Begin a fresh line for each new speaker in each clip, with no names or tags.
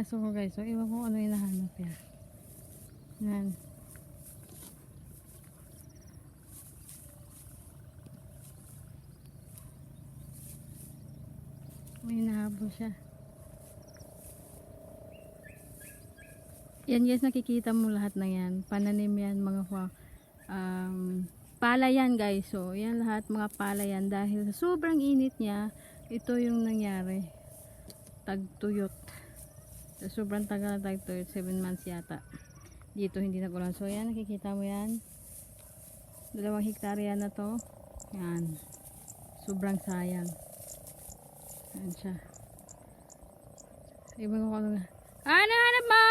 aso ko guys. So, iwan ko ano yung nahanap yan. Yan. May nahabol siya. Yan guys, nakikita mo lahat na yan. Pananim yan, mga kwa- um, pala yan guys. So, yan lahat mga pala yan. Dahil sobrang init niya, ito yung nangyari. Tagtuyot. Sobrang tagal na tagtuyot, 7 months yata. Dito hindi nagulan. So, yan, nakikita mo yan. Dalawang hektarya na to. Yan. Sobrang sayang. Yan siya. Iban ko ano na. Ano, hanap mo?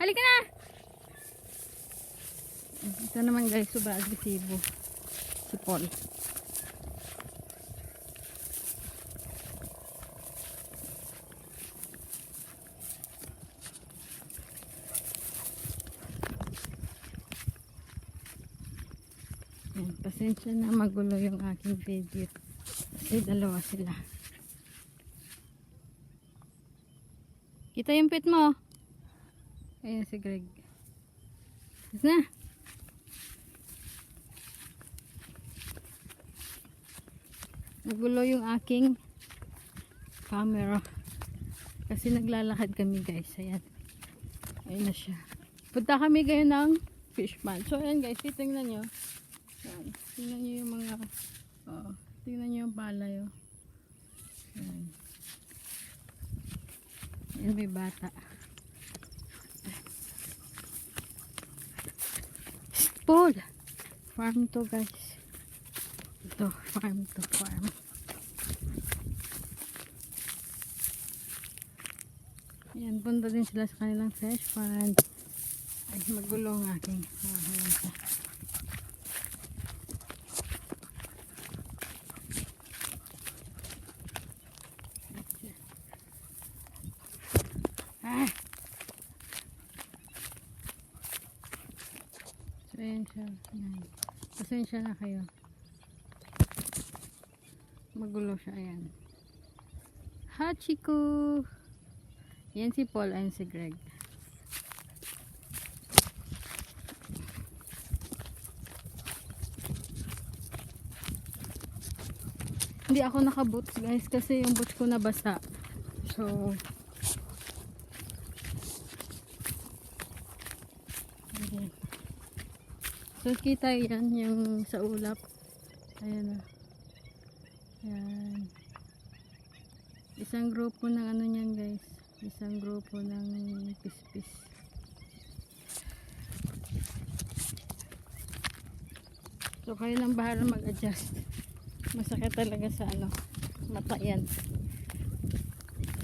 Halika na! Ito naman guys, sobrang agresibo. Si Paul. Pasensya na magulo yung aking video. Kasi dalawa sila. Kita yung pit mo. Ayan si Greg. Yes na. Nagulo yung aking camera. Kasi naglalakad kami guys. Ayan. Ayan na siya. Punta kami kayo ng fish pond. So ayan guys, titingnan nyo. Ayan. Tingnan nyo yung mga oh, tingnan nyo yung palay oh. Ayan. Ayan may bata. Paul! Farm to guys. Ito, farm to farm. Ayan, punta din sila sa kanilang fish pond. Ay, magulo ang aking. Ah, ayan siya. Ah! Siya. Ayan. Pasensya na kayo. Magulo siya. Ayan. Hachiko! Yan si Paul and si Greg. Hindi ako naka-boots guys kasi yung boots ko nabasa. So, Ayan. So, kita yan yung sa ulap. Ayan na. Ayan. Isang grupo ng ano niyan guys. Isang grupo ng pispis. So, kayo nang bahala mag-adjust. Masakit talaga sa ano, mata yan.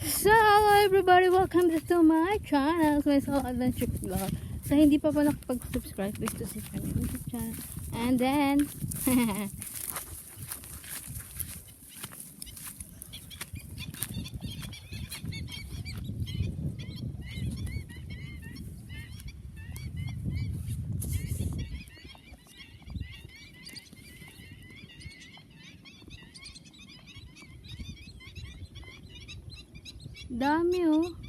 So, everybody, welcome to my channel. My Soul Adventure Vlog. Sa hindi pa pa nakapag-subscribe, please to subscribe my YouTube channel. And then, dami oh.